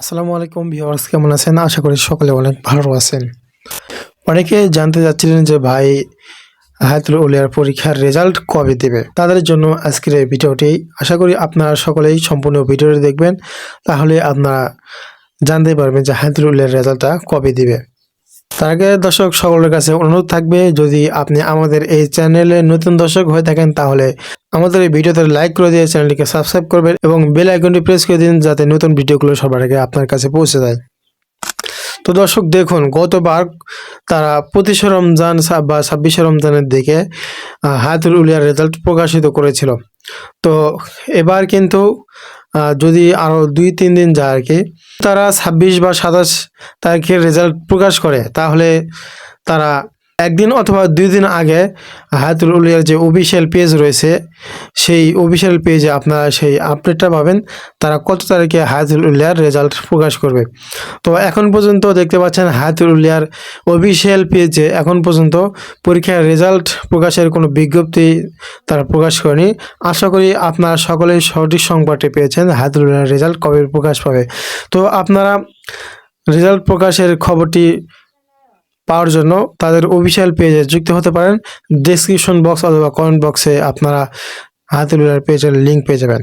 আসসালামু আলাইকুম ভিউয়ার্স, কেমন আছেন? আশা করি সকলে অনেক ভালো আছেন। অনেকে জানতে চাচ্ছিলেন যে ভাই হায়াতুল উলিয়ার পরীক্ষার রেজাল্ট কবে দেবে? তাদের জন্য আজকের এই ভিডিওটি। আশা করি আপনারা সকলেই সম্পূর্ণ ভিডিওটি দেখবেন। তাহলে আপনারা জানতে পারবেন যে হায়াতুল উলিয়ার রেজাল্টটা কবে দিবে। তার আগে দর্শক সকলের কাছে অনুরোধ থাকবে যদি আপনি আমাদের এই চ্যানেলে নতুন দর্শক হয়ে থাকেন তাহলে আমাদের এই ভিডিওতে লাইক করে দিয়ে চ্যানেলটিকে সাবস্ক্রাইব করবেন এবং বেল আইকনটি প্রেস করে দিন যাতে নতুন ভিডিওগুলো সবার আগে আপনার কাছে পৌঁছে যায়। তো দর্শক দেখুন গতবার তারা পঁচিশে রমজান বা ছাব্বিশে রমজানের দিকে আহ, হায়াতুল উলিয়ার রেজাল্ট প্রকাশিত করেছিল। তো এবার কিন্তু যদি আরও দুই, তিন দিন যায় আর কি, তারা ছাব্বিশ বা সাতাশ তারিখের রেজাল্ট প্রকাশ করে, তাহলে তারা একদিন অথবা দুই দিন আগে হায়াতুল উলিয়ার যে অফিসিয়াল পেজ রয়েছে, সেই অফিসিয়াল পেজে আপনারা সেই আপডেটটা পাবেন, তারা কত তারিখে হায়াতুল উলিয়ার রেজাল্ট প্রকাশ করবে। তো এখন পর্যন্ত দেখতে পাচ্ছেন হায়াতুল উলিয়ার অফিসিয়াল পেজে এখন পর্যন্ত পরীক্ষার রেজাল্ট প্রকাশের কোনো বিজ্ঞপ্তি তারা প্রকাশ করেনি। আশা করি আপনারা সকলেই সঠিক সংবাদটি পেয়েছেন, হায়াতুল উলিয়ার রেজাল্ট কবে প্রকাশ পাবে। তো আপনারা রেজাল্ট প্রকাশের খবরটি পাওয়ার জন্য তাদের অফিসিয়াল পেজে যুক্ত হতে পারেন। ডিসক্রিপশন বক্স অথবা কমেন্ট বক্সে আপনারা হায়াতুল উলিয়ার পেজের লিঙ্ক পেয়ে যাবেন।